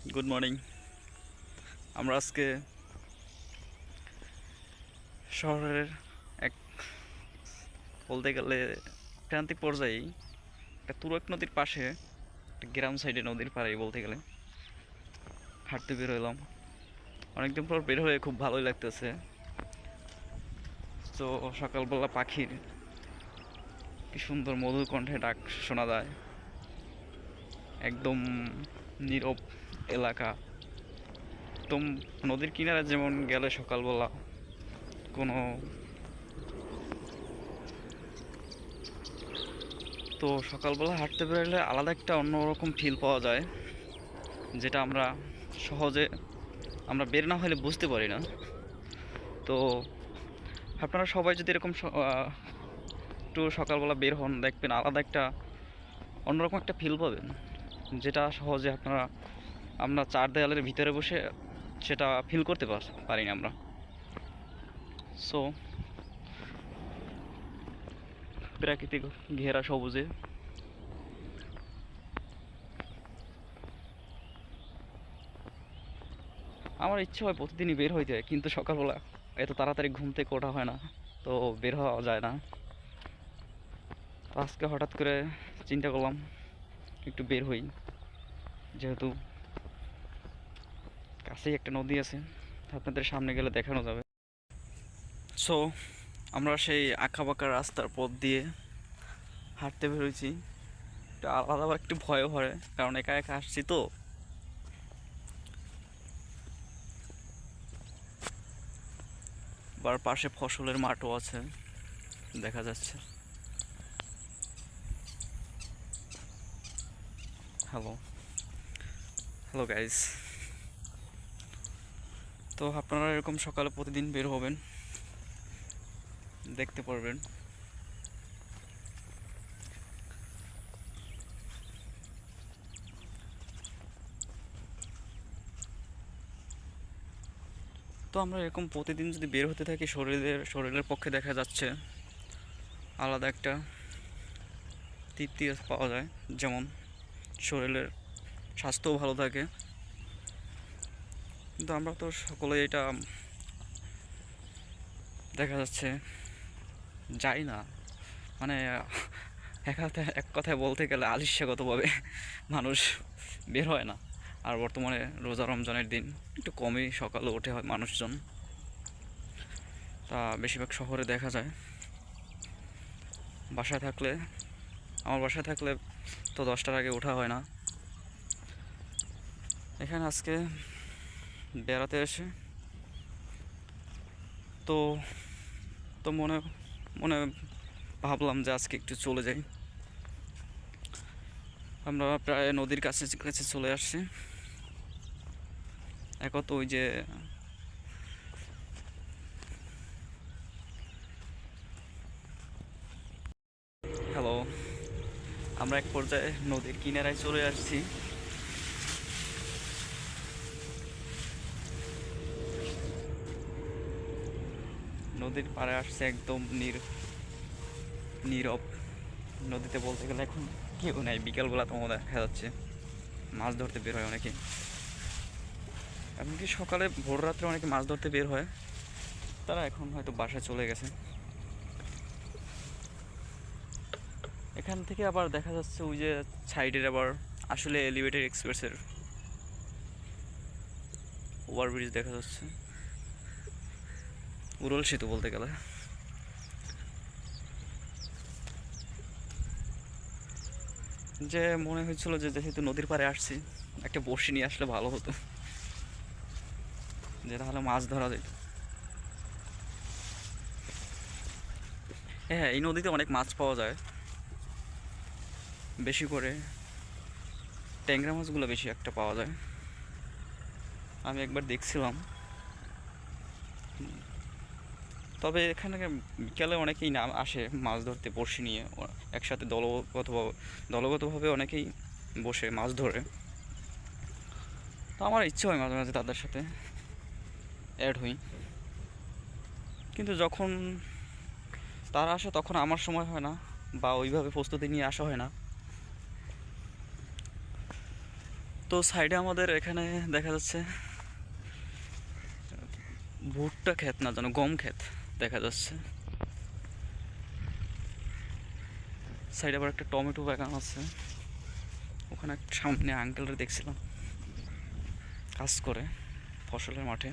Good morning আমরা আজকে শহরের এক বলতে গেলে প্রান্তিক পর্যায়েই একটা তুরক নদীর পাশে একটা গ্রাম সাইডে নদীর পাড়ে বলতে গেলে হাঁটতে বের হলাম। অনেকদিন পর বের হয়ে খুব ভালোই লাগতেছে। তো সকালবেলা পাখির কি সুন্দর মধুর কণ্ঠে ডাক শোনা যায়। একদম নীরব এলাকা। তো নদীর কিনারে যেমন গেলে সকালবেলা কোনো তো সকালবেলা হাঁটতে বেরোলে আলাদা একটা অন্যরকম ফিল পাওয়া যায়, যেটা আমরা সহজে আমরা বের না হলে বুঝতে পারি না। তো আপনারা সবাই যদি এরকম একটু সকালবেলা বের হন, দেখবেন আলাদা একটা অন্যরকম একটা ফিল পাবেন, যেটা সহজে আপনারা আমরা চার দেয়ালের ভিতরে বসে সেটা ফিল করতে পার- না আমরা। সো প্রাকৃতিক ঘেরা সবুজে। আমার ইচ্ছে হয় প্রতিদিনই বের হইতে হয় কিন্তু সকালবেলা এত তাড়াতাড়ি ঘুম থেকে ওঠা হয় না, তো বের হওয়া যায় না। আজকে হঠাৎ করে চিন্তা করলাম, একটু বের হই, যেহেতু কাছেই একটা নদী আছে, আপনাদের সামনে গেলে দেখানো যাবে। সো আমরা সেই আঁকা বাঁকা রাস্তার পথ দিয়ে হাঁটতে বেরোইছি। একটু আলাদা আবার একটু ভয়ও ভরে কারণ একা একা আসছি তো। বার পাশে ফসলের মাঠও আছে, দেখা যাচ্ছে। হ্যালো হ্যালো গাইস তো আপনারা এরকম সকালে প্রতিদিন বের হবেন। দেখতে পারবেন। তো আমরা এরকম প্রতিদিন যদি বের হতে থাকি, শরীরের শরীরের পক্ষে দেখা যাচ্ছে আলাদা একটা তৃপ্তি পাওয়া যায়। যেমন শরীরের স্বাস্থ্যও ভালো থাকে। কিন্তু আমরা তো সকলে এটা দেখা যাচ্ছে যাই না। মানে এক কথায় এক কথায় বলতে গেলে আলিস্যাগতভাবে মানুষ বের হয় না। আর বর্তমানে রোজা রমজানের দিন একটু কমই সকালে ওঠে হয় মানুষজন। তা বেশিরভাগ শহরে দেখা যায়। বাসায় থাকলে, আমার বাসায় থাকলে তো দশটার আগে ওঠা হয় না। এখানে আজকে বেড়াতে এসে তো তো মনে মনে ভাবলাম যে আজকে একটু চলে যাই। আমরা প্রায় নদীর কাছে কাছে চলে আসছি। এখন তো ওই যে হ্যালো আমরা এক পর্যায়ে নদীর কিনারায় চলে আসছি। নদীর পাড়ে আসছে একদম নির, নীরব নদীতে বলতে গেলে এখন কেউ নাই। বিকালবেলা তোমার দেখা যাচ্ছে। মাছ ধরতে বের হয় অনেকে। এমনকি সকালে ভোর রাত্রে অনেকে মাছ ধরতে বের হয়। তারা এখন হয়তো বাসায় চলে গেছে। এখান থেকে আবার দেখা যাচ্ছে ওই যে সাইডের আবার আসলে এলিভেটেড এক্সপ্রেসের ওভারব্রিজ দেখা যাচ্ছে। উড়ল সেতু বলতে গেলে। যে মনে হয়েছিল যে যেহেতু নদীর পাড়ে আসছি, একটা বড়শি নিয়ে আসলে ভালো হতো। যে তাহলে মাছ ধরা যেত হ্যাঁ এই নদীতে অনেক মাছ পাওয়া যায়। বেশি করে ট্যাংরা মাছগুলো বেশি একটা পাওয়া যায়। আমি একবার দেখছিলাম। তবে এখানে বিকালে অনেকেই নাম আসে মাছ ধরতে, বড়শি নিয়ে। একসাথে দলগতভাবে দলগতভাবে অনেকেই বসে মাছ ধরে। তো আমার ইচ্ছে হয় মাঝে মাঝে তাদের সাথে অ্যাড হই। কিন্তু যখন তারা আসে তখন আমার সময় হয় না বা ওইভাবে প্রস্তুতি নিয়ে আসা হয় না। তো সাইডে আমাদের এখানে দেখা যাচ্ছে ভুট্টা ক্ষেত না যেন গম ক্ষেত। দেখা যাচ্ছে। সাইডে আবার একটা টমেটো বাগান আছে। ওখানে সামনে আঙ্কেলরা দেখছিলাম। কাজ করে ফসলের মাঠে।